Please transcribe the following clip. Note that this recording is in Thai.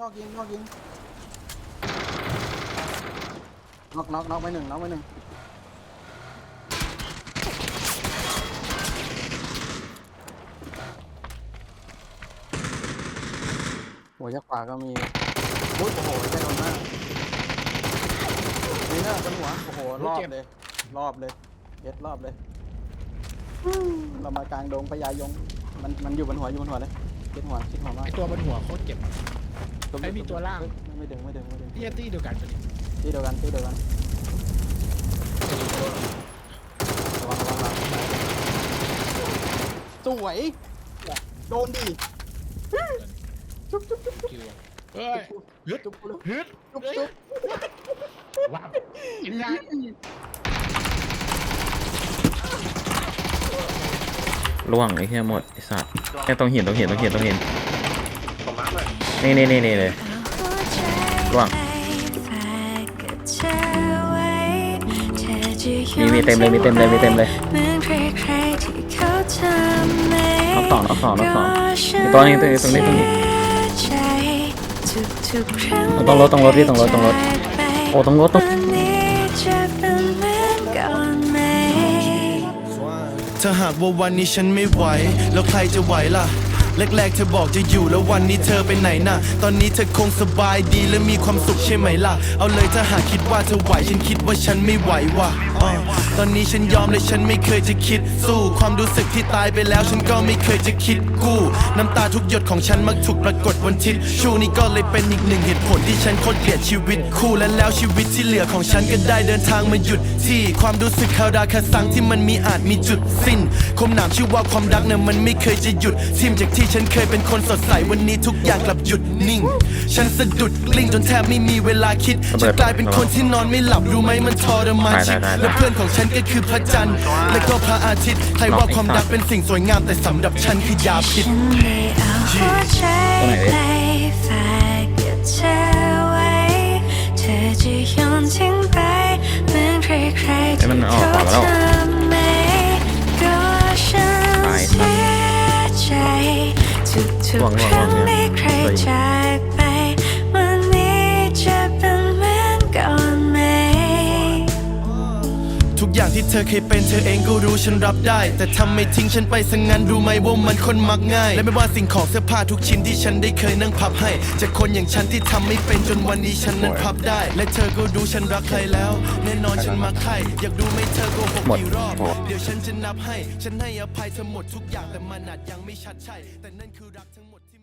นอกยิงนอกยิงนอกนอกนอกไปหนึ่งนอกไปหนึ่งหัวยักษ์ขวาก็มีอุ้ยโอ้โหใจโดนมากนี่เนี่ยบนหัวโอ้โหรอบเลย รอบเลยเย็ดรอบเลยเรามากลางดงพญายง มันมันอยู่บนหัวอยู่บนหัวเลยคิดหัวคิดหัวมาก ไอตัวบนหัวโคตรเจ็บอะ ไอ้มีตัวล่างไม่ไม่ดึงไม่ดึงไม่ดึงเทียตี้เดียวกันตัวนี้ที่เดียวกันที่เดียวกันระวังระวังระวังสวยโดนดิจุ๊บจุ๊บจุ๊บคิวอะเฮ้ยฮึดจุ๊บจุ๊บฮึดจุ๊บเฮ้ยจุ๊บว้าวกินยาล่วงไอ้เหี้ยหมดไอ้สัตว์แค่ต้องหินต้องหินต้องหินต้องหินผมมาร์คเลย นี่นี่นี่นี่เลยร่วงมีมีเต็มเลยมีเต็มเลยมีเต็มเลยน็อกสองน็อกสองน็อกสองมีตัวนี้ตัวนี้ตรงนี้ตรงนี้ต้องรถต้องรถพี่ต้องรถต้องรถโอ้ต้องรถต้องถ้าหากว่าวันนี้ฉันไม่ไหว แล้วใครจะไหวล่ะ แรกๆเธอบอกจะอยู่แล้ววันนี้เธอไปไหนน่ะ ตอนนี้เธอคงสบายดีและมีความสุขใช่ไหมล่ะ เอาเลยถ้าหากคิดว่าเธอไหวฉันคิดว่าฉันไม่ไหวว่ะอ่าตอนนี้ฉันยอมและฉันไม่เคยจะคิดสู้ ความรู้สึกที่ตายไปแล้วฉันก็ไม่เคยจะคิดกู้ น้ำตาทุกหยดของฉันมักถูกปรากฏบนทิศชูนี่ก็เลยเป็นอีกหนึ่งเหตุผลที่ฉันโคตรเกลียดชีวิตคู่และแล้วชีวิตที่เหลือของฉันก็ได้เดินทางมาหยุดที่ ความรู้สึกคาราคาซังที่มันมีอาจมีจุดสิ้นคมหนามชื่อว่าความรักเนี่ยมันไม่เคยจะหยุดทิมจากที่ฉันเคยเป็นคนสดใสวันนี้ทุกอย่างกลับหยุดนิ่ง ฉันสะดุดกลิ้งจนแทบไม่มีเวลาคิดระเบิจะดกลายเป็นคนที่นอนไม่หลับรู้ไหมมันทรมานชีวิตได้ได้ได้และเพื่อนของฉันก็คือพระจันทร์และก็พระอาทิตย์ใครว่าความรักเป็นสิ่งสวยงามแต่สำหรับฉันคือยาพิษตัวไหนดิฝากเก็บเธอไว้ เธอจะโยนทิ้งไปเหมือนใครๆให้ที่มันออกเขาขวามาแล้วทำไม่ก็ฉันตายเสียใจทุกห่วงๆห่ควงรั้งห่วงเนี่ยที่ใครเฮ้ยจาก ทุกอย่างที่เธอเคยเป็นเธอเองก็รู้ฉันรับได้ แต่ทำไม่ทิ้งฉันไปสังงั้นรู้ไหมว่ามันคนมักง่าย และไม่ว่าสิ่งของเสื้อผ้าทุกชิ้นที่ฉันได้เคยนั่งพับให้จากคนอย่างฉันที่ทำไม่เป็นจนวันนี้ฉันนั้นพับได้ และเธอก็รู้ฉันรักใครแล้ว แน่นอนฉันมักใครอยากรู้ไหมเธอโกหกหมดกี่รอบหมดเดี๋ยวฉันจะนับให้ ฉันให้อภัยเธอหมดทุกอย่างแต่มันอาจยังไม่ชัดใช่ แต่นั่นคือรักทั้งหมด